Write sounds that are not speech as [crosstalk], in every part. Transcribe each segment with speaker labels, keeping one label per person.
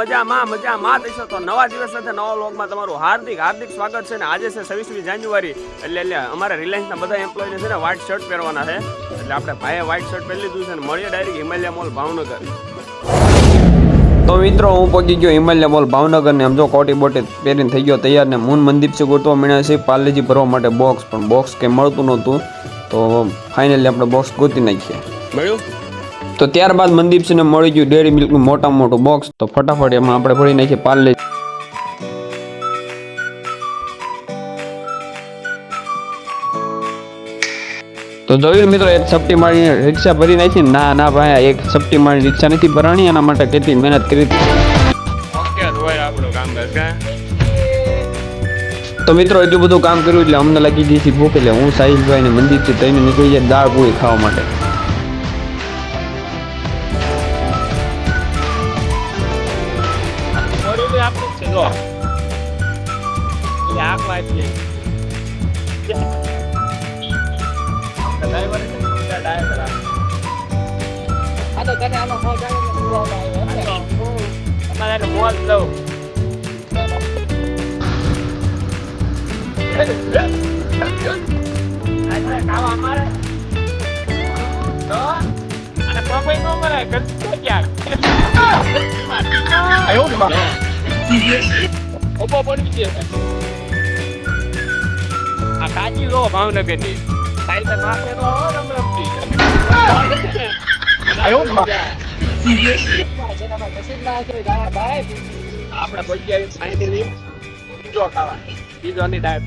Speaker 1: મજામાં મજામાં. થશો તો નવા દિવસ સાથે નવા વ્લોગમાં તમારું હાર્દિક હાર્દિક સ્વાગત છે ને આજે છે છવ્વીસમી જાન્યુઆરી. એટલે એટલે અમારા રિલાયન્સના બધા એમ્પ્લોયને છે ને વ્હાઇટ શર્ટ પહેરવાના છે. એટલે આપણે ભાઈએ વ્હાઇટ શર્ટ પહેરી લીધું છે ને મળીએ ડાયરેક્ટ હિમાલય મોલ ભાવનગર.
Speaker 2: તો મિત્રો હું પહોંચી ગયો હિમાલય મોલ ભાવનગર ને આમ જો કોટી બોટી પહેરીને થઈ ગયો તૈયાર ને મૂન મનદીપસિંહ છે ગોતવા મળ્યા છે. પાર્લેજી ભરવા માટે બોક્સ પણ બોક્સ કંઈ મળતું નહોતું. તો ફાઇનલી આપણે બોક્સ ગોતી નાખીએ.
Speaker 1: મળ્યું?
Speaker 2: તો ત્યારબાદ મનદીપસિંહને મળી ગયું ડેરી મિલ્કનું મોટામાં મોટું બોક્સ તો ફટાફટ એમાં આપણે ભરી નાખીએ પાર્લે તો જોયું મિત્રો એક સપટી મારીને રિક્ષા ભરી નાખી. ના ના ભાઈ એક સપટી મારી રિક્ષા નથી ભરાણી એના માટે કેટલી મહેનત કરી. તો
Speaker 1: મિત્રો
Speaker 2: એટલું બધું કામ કર્યું એટલે અમને લાગી ગઈ હતી ભૂખ એટલે હું સાહિલભાઈ ને મંદિરથી તઈને નીકળી જાય દાળ પૂરી ખાવા માટે.
Speaker 1: rồi giá quay thì ở đây vẫn ở đây phải là
Speaker 3: ăn được cái nào mà thôi chắc là mua này vẫn
Speaker 1: còn mà đây là mua đâu Hãy subscribe cho kênh Ghiền Mì Gõ Để không bỏ lỡ những video hấp dẫn આ કાચી લો ભાવનગરની side માથે તો રમ રમતી આપણે પહોંચ્યા side બીજો ખાવા બીજો ની ડાયટ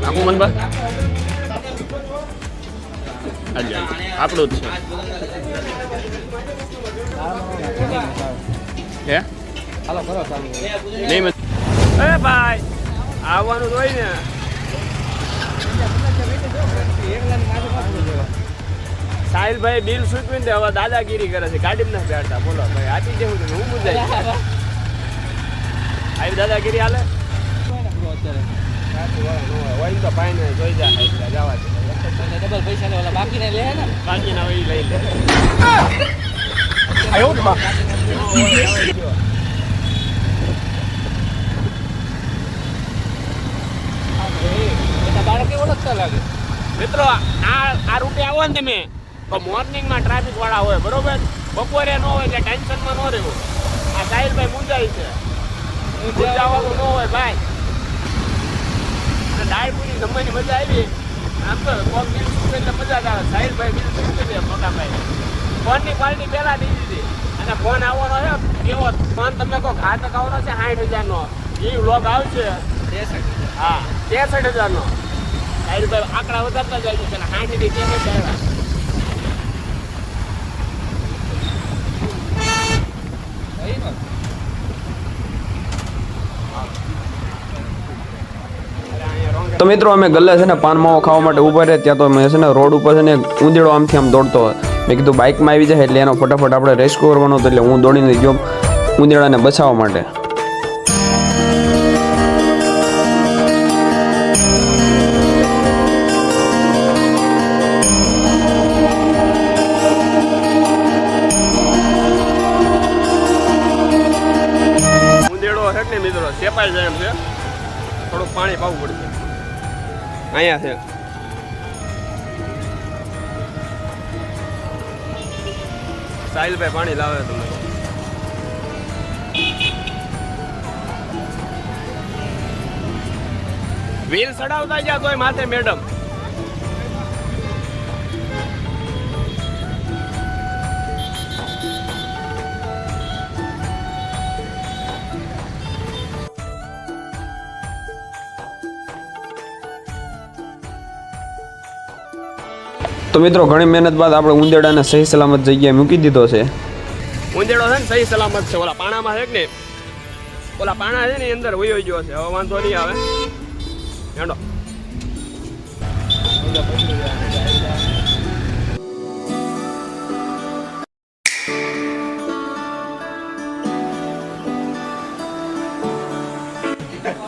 Speaker 1: નાખું મનબા આપણું જ
Speaker 3: છે
Speaker 1: હે નહીં એ ભાઈ આવવાનું હોય ને સાહિલભાઈ બિલ સૂચવીને તે હવે દાદાગીરી કરે છે ગાડી નથી બેઠતા બોલો ભાઈ આપી દેવું હું મુજાઈ. આવી દાદાગીરી હાલે હોય તો ભાઈ ને જોઈ જાય એટલે જવા દે બાકીના હોય ઈ લઈ લે મિત્રો, આ આ રૂટે આવો ને મોર્નિંગમાં ટ્રાફિક વાળા હોય, બરોબર? બપોરે ન હોય એટલે ટેન્શનમાં ન રહેવું. આ સાહિલભાઈ મુંજાય છે.
Speaker 3: મુંજાવાનું ન
Speaker 1: હોય, ભાઈ અને દાળ પૂરી જમવાની મજા આવી. આમ તો કોક બિલ શું એટલે મજા આવે. સાહિલભાઈ બિલ ચૂકવી દે મોટા ભાઈ ફોનની ક્વોલિટી પહેલા દીધી અને ફોન આવવાનો છે કેવો ફોન તમે કહો ઘાતક આવવાનો છે, સાઠ હજારનો? એ વ્લોગ આવશે. હા, ત્રેસઠ હજારનો. સાહિલભાઈ આંકડા વધારતા જાય છે સાઠથી ત્રેસઠ આવ્યા. તો મિત્રો, અમે ગલ્લે છે ને પાનમાવો ખાવા માટે ઊભા
Speaker 2: રહ્યા, ત્યાં તો અમે છે ને રોડ ઉપર છે ને ઊંધેડો આમથી આમ દોડતો મેં કીધું બાઇકમાં આવી જાય એટલે એનો ફટાફટ આપણે રેસ્ક્યુ કરવાનો હતો એટલે હું દોડીને ગયો ઊંધેડાને બચાવવા માટે.
Speaker 1: મિત્રો સેપાઈ જાય એમ છે. થોડુંક પાણી પાવું પડશે અહીંયા છે. સાહિલભાઈ પાણી લાવે તમને. વેલ ચડાવતા ગયા તોય માથે મેડમ
Speaker 2: તો મિત્રો, ઘણી મહેનત બાદ આપણે ઉંદેડાને સહી સલામત જગ્યાએ મૂકી દીધો છે.
Speaker 1: ઉંદેડો છે ને, સહી સલામત છે. ઓલા પાણામાં છે ને ઓલા પાણા છે ને અંદર વયો ગયો છે. હવે વાંધો નહીં આવે. હેડો.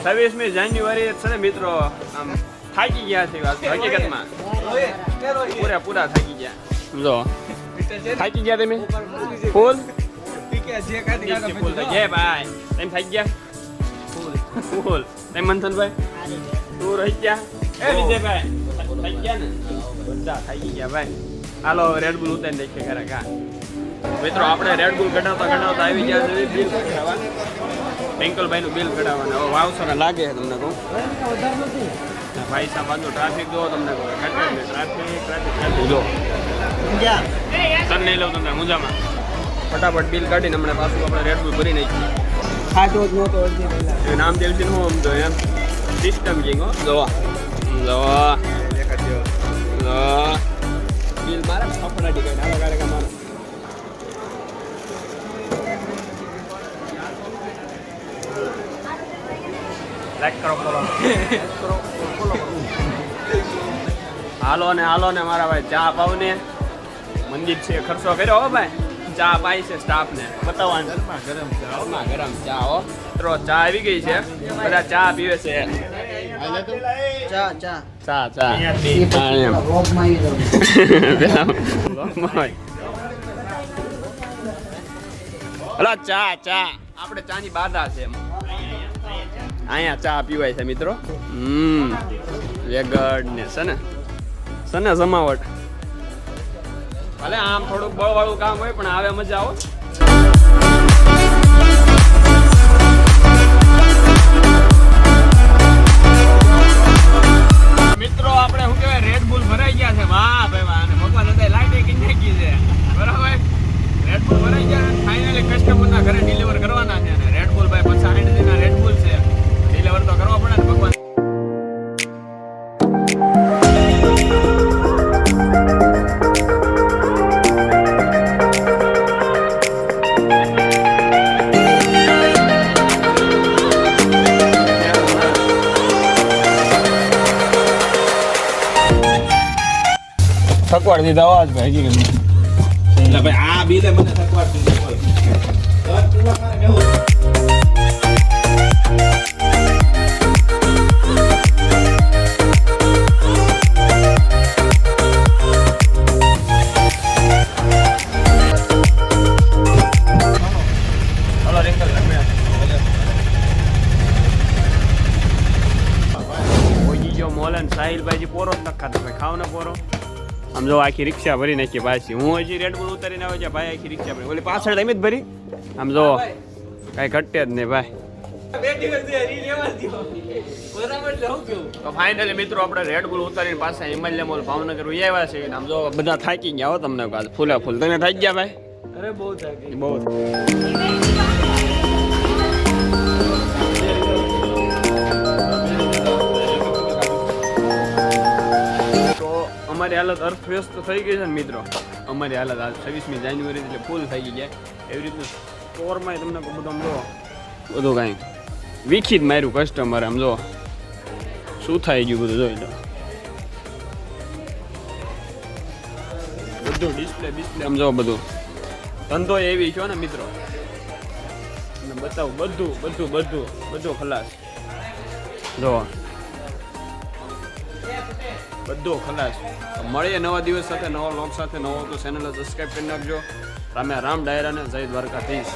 Speaker 1: છવ્વીસમી જાન્યુઆરી છે ને, મિત્રો. આમ થાકી ગયા છે હકીકતમાં.
Speaker 3: પૂરા
Speaker 1: પૂરા થાકી ગયા. જો. થાકી ગયા તમે?
Speaker 3: ફૂલ? ફૂલ
Speaker 1: ભાઈ તમે થાકી ગયા? ફૂલ. તમે મંથનભાઈ? તું રહી ગયા? એ વિજયભાઈ ગયા ને? બધા થાકી ગયા ભાઈ. હાલો રેડ બુલ ઉતારી નાખીએ ખરા કા? મિત્રો આપણે રેડ બુલ કઢાવતા કઢાવતા આવી ગયા છે બિલ કઢાવવા. ટેન્કલભાઈ નું બિલ કઢાવવાના. હવે લાગે તમને કહું ભાઈ સાહેબ ટ્રાફિક જો તમને ટ્રાફિક ટ્રાફિક ટ્રાફિક જો. તને નહીં લઉં તમને મુજામાં ફટાફટ બિલ કાઢીને હમણાં પાછું આપણે રેડ બુલ ભરી નાખીએ. એ નામ દેવજી હું આમ તો એમ. સિસ્ટમ કિંગ હો. જવા જોવા બિલ મારે ફફડાટી ગઈ હાલો ગાડે મારે લાઈક કરો ફોલો [laughs] હાલો ને હાલો ને મારા ભાઈ ચા પાવ ને. મંદિર છે ખર્ચો કર્યો હો ભાઈ. ચા પાઈ છે સ્ટાફ ને બતાવવાનું ગરમા ગરમ ચા હો. મિત્રો ચા આવી ગઈ છે. બધા ચા પીવે છે.
Speaker 4: ચા ચા.
Speaker 1: ચા ચા. હા, એમ. રોગમાં આવી જાવ લોહમાં. અલા ચા ચા. આપણે ચાની બાધા છે અહીંયા ચા પીવાય છે મિત્રો. હમ. વેગડ ને છે ને. છે ને જમાવટ. ભલે આમ થોડુંક બળવાળું કામ હોય પણ આવે મજા આવો. થકવાડ દીધા જ ભાઈ એટલે ભાઈ આ
Speaker 3: બિલે મને થકવાડ દીધા બોલ. દસ કિલો મારે લેવું.
Speaker 1: હલો રિંકલ ઓજી જો મોલન પોરો જ નખાતો ભાઈ ખાવ ને પોરો આમ જો આખી રિક્ષા ભરી નાખી પાછી. હું હજી રેડ બુલ ઉતારીને આવે છે ભાઈ આખી રિક્ષા ભરી. ઓલી પાછળ તમે જ ભરી. આમ જો કાંઈ ઘટે જ નહીં ભાઈ. તો ફાઇનલી મિત્રો આપણે રેડ બુલ ઉતારીને પાસે હિમાલય મોલ ભાવનગર આવ્યા છે આમ જો બધા થાકી ગયા હો તમને ફૂલે ફૂલ તમે થાકી ગયા ભાઈ?
Speaker 3: અરે બહુ થાકી.
Speaker 1: બહુ. અમારી હાલત અર્થવ્યસ્ત થઈ ગઈ છે ને મિત્રો. અમારી હાલત આ છવ્વીસમી જાન્યુઆરી એટલે ફૂલ થઈ ગઈ જાય એવી રીતનું સ્ટોરમાં તમને બધું આમ જો, બધું કાંઈ વીખી જ માર્યું કસ્ટમર આમ જો. શું થઈ ગયું બધું જોઈ લો. બધું ડિસ્પ્લે ડિસ્પ્લે આમ જો બધું. ધંધો એવી છો ને મિત્રો. બતાવું બધું બધું બધું બધું ખલાસ. જો. બધું ખલાસ. મળીએ નવા દિવસ સાથે, નવા લોક સાથે. નવો તો ચેનલ સબસ્ક્રાઈબ કરી નાખજો. રામે રામ ડાયરાને જય દ્વારકાધીશ.